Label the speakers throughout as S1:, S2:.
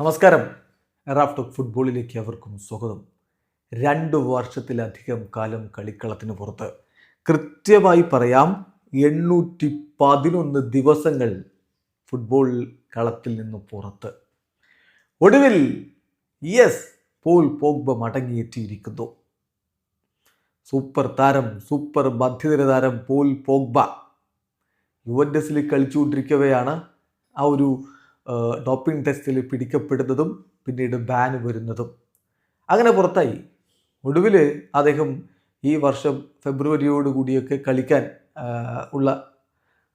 S1: നമസ്കാരം. റാഫ്റ്റോക്ക് ഫുട്ബോളിലേക്ക് അവർക്കും സ്വാഗതം. രണ്ട് വർഷത്തിലധികം കാലം കളിക്കളത്തിന് പുറത്ത് കൃത്യമായി പറയാം എണ്ണൂറ്റി പതിനൊന്ന് ദിവസങ്ങൾ ഫുട്ബോൾ കളത്തിൽ നിന്ന് പുറത്ത്. ഒടുവിൽ യെസ് പോൾ പോഗ്ബ മടങ്ങിയെത്തിയിരിക്കുന്നു. സൂപ്പർ താരം സൂപ്പർ ബാധ്യതര താരം പോൾ പോഗ്ബ യുവൻഡസിൽ കളിച്ചുകൊണ്ടിരിക്കവെയാണ് ആ ഒരു ഡോപ്പിംഗ് ടെസ്റ്റിൽ പിടിക്കപ്പെടുന്നതും പിന്നീട് ബാൻ വരുന്നതും. അങ്ങനെ പുറത്തായി. ഒടുവിൽ അദ്ദേഹം ഈ വർഷം ഫെബ്രുവരിയോടുകൂടിയൊക്കെ കളിക്കാൻ ഉള്ള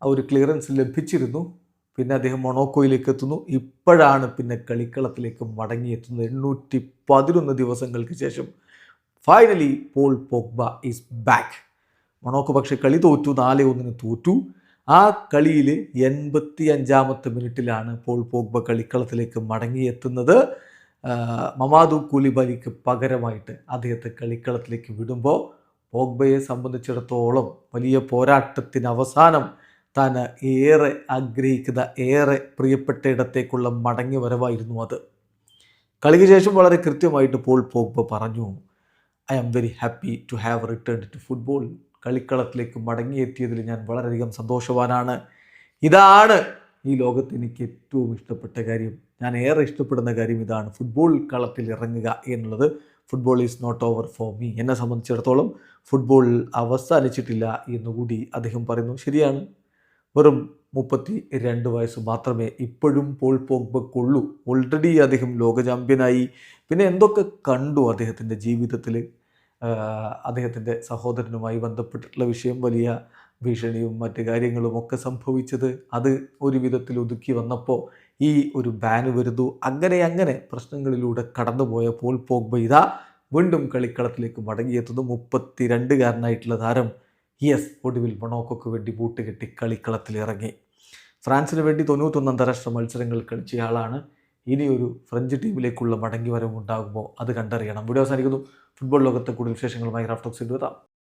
S1: ആ ഒരു ക്ലിയറൻസ് ലഭിച്ചിരുന്നു. പിന്നെ അദ്ദേഹം മൊണോക്കോയിലേക്ക് എത്തുന്നു. ഇപ്പോഴാണ് പിന്നെ കളിക്കളത്തിലേക്ക് മടങ്ങിയെത്തുന്നത്. എണ്ണൂറ്റി പതിനൊന്ന് ദിവസങ്ങൾക്ക് ശേഷം finally Paul Pogba is back Monaco പക്ഷേ കളി തോറ്റു. നാല് ഒന്നിന് തോറ്റു. ആ കളിയിൽ എൺപത്തി അഞ്ചാമത്തെ മിനിറ്റിലാണ് പോൾ പോഗ്ബ കളിക്കളത്തിലേക്ക് മടങ്ങിയെത്തുന്നത്. മമാദു കൂലിബാലിക്ക് പകരമായിട്ട് അദ്ദേഹത്തെ കളിക്കളത്തിലേക്ക് വിടുമ്പോൾ പോഗ്ബയെ സംബന്ധിച്ചിടത്തോളം വലിയ പോരാട്ടത്തിന് അവസാനം താൻ ഏറെ ആഗ്രഹിക്കുന്ന ഏറെ പ്രിയപ്പെട്ട ഇടത്തേക്കുള്ള മടങ്ങി വരവായിരുന്നു അത്. കളിക്ക് ശേഷം വളരെ കൃത്യമായിട്ട് പോൾ പോഗ്ബ പറഞ്ഞു I am very happy to have return to football കളിക്കളത്തിലേക്ക് മടങ്ങിയെത്തിയതിൽ ഞാൻ വളരെയധികം സന്തോഷവാനാണ്. ഇതാണ് ഈ ലോകത്ത് എനിക്ക് ഏറ്റവും ഇഷ്ടപ്പെട്ട കാര്യം. ഞാൻ ഏറെ ഇഷ്ടപ്പെടുന്ന കാര്യം ഇതാണ്. ഫുട്ബോൾ കളത്തിൽ ഇറങ്ങുക എന്നുള്ളത്. Football is not over for me. എന്നെ സംബന്ധിച്ചിടത്തോളം ഫുട്ബോൾ അവസാനിച്ചിട്ടില്ല എന്നുകൂടി അദ്ദേഹം പറയുന്നു. ശരിയാണ്. വെറും മുപ്പത്തി രണ്ട് വയസ്സ് മാത്രമേ ഇപ്പോഴും പോൾ പോഗ്ബക്കുള്ളൂ. ഓൾറെഡി അദ്ദേഹം ലോക ചാമ്പ്യനായി. പിന്നെ എന്തൊക്കെ കണ്ടു അദ്ദേഹത്തിന്റെ ജീവിതത്തിൽ? അദ്ദേഹത്തിന്റെ സഹോദരനുമായി ബന്ധപ്പെട്ടിട്ടുള്ള വിഷയം വലിയ ഭീഷണിയും മറ്റ് കാര്യങ്ങളും ഒക്കെ സംഭവിച്ചത് അത് ഒരു വിധത്തിൽ ഒതുക്കി വന്നപ്പോൾ ഈ ഒരു ബാൻ വരുന്നു. അങ്ങനെ അങ്ങനെ പ്രശ്നങ്ങളിലൂടെ കടന്നുപോയ പോൾ പോഗ്ബ ഇതാ വീണ്ടും കളിക്കളത്തിലേക്ക് മടങ്ങിയെത്തുന്നു. മുപ്പത്തിരണ്ടുകാരനായിട്ടുള്ള താരം യെസ് ഒടുവിൽ മൊണോക്കോക്ക് വേണ്ടി ബൂട്ട് കെട്ടി കളിക്കളത്തിൽ ഇറങ്ങി ഫ്രാൻസിന് വേണ്ടി തൊണ്ണൂറ്റൊന്ന് അന്താരാഷ്ട്ര മത്സരങ്ങൾ കളിച്ചയാളാണ് ഇനിയൊരു ഫ്രഞ്ച് ടീമിലേക്കുള്ള മടങ്ങി വരവുണ്ടാകുമ്പോൾ അത് കണ്ടറിയണം. വീഡിയോ അവസാനിക്കുന്നു. ഫുട്ബോൾ ലോകത്തെ കൂടുതൽ വിശേഷങ്ങളുമായി റാഫ്റ്റോക്സ് എത്താം.